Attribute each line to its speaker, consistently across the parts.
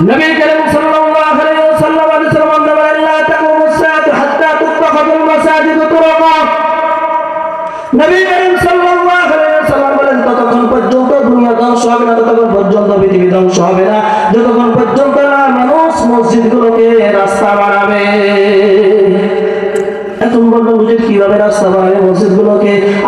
Speaker 1: নবী করিম সাল্লাল্লাহু আলাইহি ওয়াসাল্লাম হাদিসের মধ্যে বলেন লা তাকুমু সাআতু হাত্তা তুত্তাখাযুল মাসাজিদু তুরাকা নবী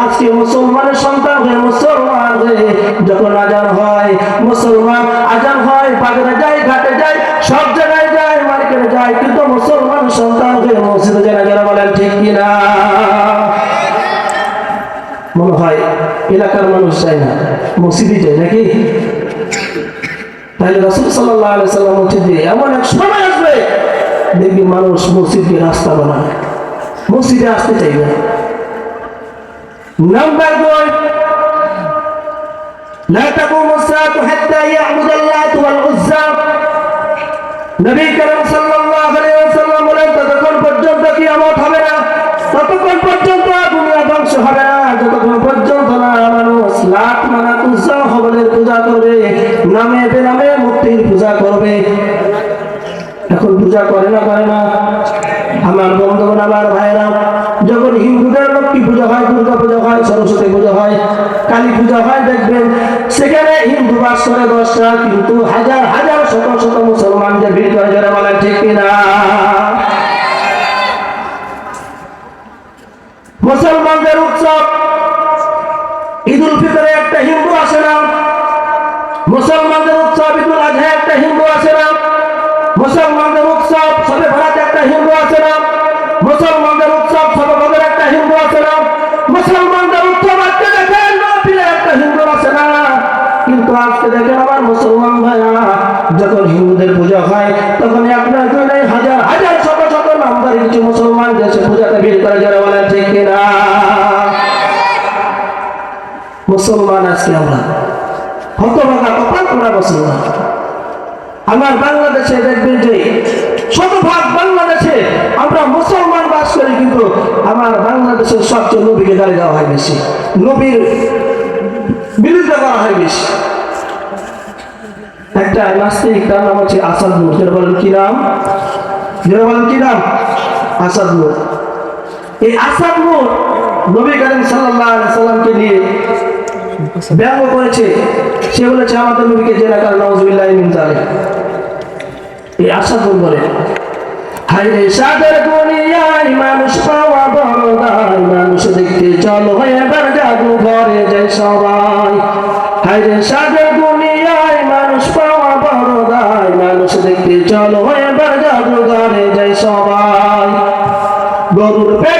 Speaker 1: আজকে মুসলমানের সন্তান হয়ে মুসলমান হয়ে যখন আজান হয়, মুসলমান আজান হয়, বাজারে যায়, ঘাটে যায়, সব জায়গায় যায়, মার্কেটে যায়, কিন্তু মুসলমান সন্তান হয়ে মসজিদে যারা বলেন ঠিক কিনা মনে হয় এলাকার মানুষ চায় না, মসজিদে যায় নাকি তাহলে রসুল সাল্লাহ সাল্লাম মসজিদে এমন এক সময় আসবে দেখবি মানুষ মসজিদকে রাস্তা বানায়, মসজিদে আসতে চাইবে না। নাম্বার দুই لا تقوم الساعة حتى يعبد الله والعزى নবী করিম সাল্লাল্লাহু আলাইহি ওয়াসাল্লাম বলেন ততক্ষণ পর্যন্ত কিয়ামত হবে না ততক্ষণ পর্যন্ত দুনিয়া ধ্বংস হবে না যতক্ষণ পর্যন্ত না মানুষ লাখ মানা উজ্জা হবলের পূজা করবে নামে বেনামে মূর্তির পূজা করবে এখন পূজা করে না করে না আমার বন্ধুগণ আমার পূজা দেখবেন, সেখানে হিন্দু বাস করে দশটা কিন্তু হাজার হাজার শত শত মুসলমান যে ভিড় করে যারা ঠিক কিনা? মুসলমানদের উৎসব ঈদ উল ফিতরে একটা হিন্দু আসে না। মুসলমানদের উৎসব ঈদ উল আজহা একটা হিন্দু আসে না। মুসলমানদের উৎসব, সবে ভারত একটা হিন্দু আছে না। মুসলমানদের মুসলমান আজকে আমরা। হতভাগা কপাল করা মুসলমান আমার বাংলাদেশে দেখবেন যে শতভাগ বাংলাদেশে আমরা মুসলমান বাস করি, কিন্তু আমার বাংলাদেশের সবচেয়ে নবীকে গাড়ি দেওয়া হয় বেশি। নবীর বিরুদ্ধে করা হয় বেশি। একটা নাস্তিক, তার নাম হচ্ছে আসাদ নূর। যেটা বলেন কি নাম? যেটা বলেন কি নাম? আসাদ নূর। এই আসাদ নূর নবী করিম আলাইহি সাল্লামকে নিয়ে ব্যঙ্গ করেছে। সে বলেছে আমাদের নবীকে জেলা কার নওয়াজুবিল্লাহ মিন জালিক এই আশা কোন বলে হাইরে সাদের দুনিয়ায় মানুষ পাওয়া বড় দায়। মানুষ দেখতে চলো, এবার জাদু ঘরে যায় সবাই। হাইরে সাদের দুনিয়ায় মানুষ পাওয়া বড় দায়। মানুষ দেখতে চলো, এবার জাদু ঘরে যায় সবাই। গরুর পেটে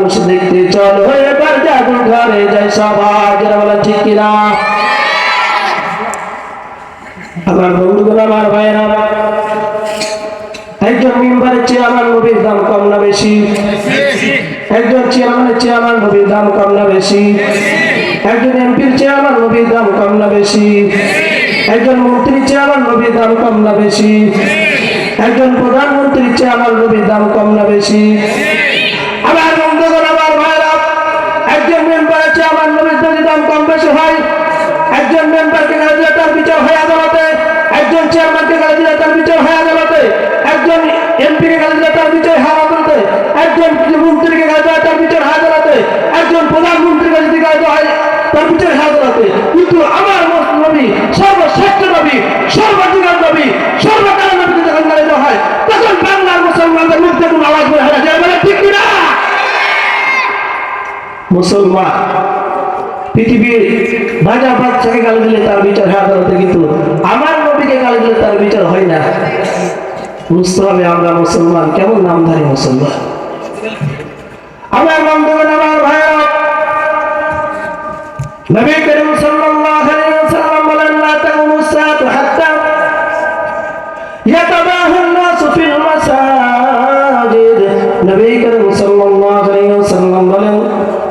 Speaker 1: মানুষ দেখতে চলো এবার যাব ঘরে যাই সবাই। যারা ঠিক কিনা? আমার বন্ধুগণ, আমার ভাইরা একজন মেম্বারের চেয়ে নবীর দাম কম না বেশি? একজন চেয়ারম্যানের চেয়ে নবীর দাম কম না বেশি? একজন এমপির চেয়ে আমার নবীর দাম কম না বেশি? একজন মন্ত্রীর চেয়ে আমার নবীর দাম কম না বেশি? একজন প্রধানমন্ত্রীর চেয়ে আমার নবীর দাম কম না বেশি? আমার আমার হয় মুসলমান, পৃথিবীর ভাজা গালি দিলে তার বিচার কিন্তু আমার নবীকে গালি দিলে তার বিচার হয় না। বুঝতে হবে আমরা মুসলমান, কেমন নামধারী মুসলমান? আমার নাম দেবেন আমার ভাইরা নবী করিম সাল্লাল্লাহু আলাইহি ওয়াসাল্লাম বলেন লা তাকুমু সাআতু হাত্তা ইয়াতাবাহু الناس في المساجد নবী করিম সাল্লাল্লাহু আলাইহি ওয়াসাল্লাম বলেন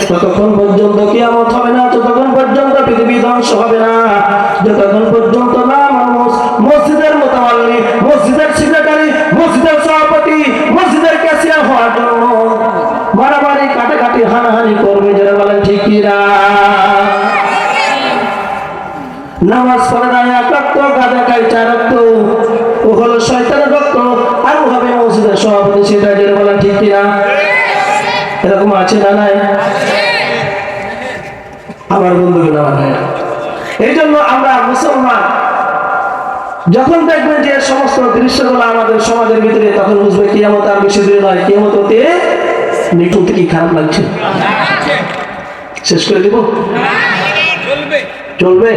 Speaker 1: ততক্ষণ পর্যন্ত কিয়ামত হবে না ততক্ষণ পর্যন্ত পৃথিবী ধ্বংস হবে না যতক্ষণ পর্যন্ত না মানুষ মসজিদের মোতাবাল্লি মসজিদের সেক্রেটারি মসজিদের সভাপতি মসজিদের ক্যাশিয়ার হওয়ার জন্য মারামারি কাটাকাটি হানাহানি করবে যারা বলেন ঠিক কিনা নামাজ পড়ে না, এক রক্ত, গাঁদা খাই চার রক্ত। ও হলো শয়তানের রক্ত, আর ও হবে মসজিদের সভাপতি, সেটা যেটা বলেন ঠিক কিনা? এরকম আছে না নাই? আমার বন্ধুকে আমার এই জন্য আমরা মুসলমান, যখন দেখবেন যে সমস্ত দৃশ্যগুলো আমাদের সমাজের ভিতরে, তখন বুঝবে কিয়ামত আর বেশি দূরে নয়, কিয়ামত হতে নিঠুন কি খারাপ লাগছে। শেষ করে দিব? চলবে?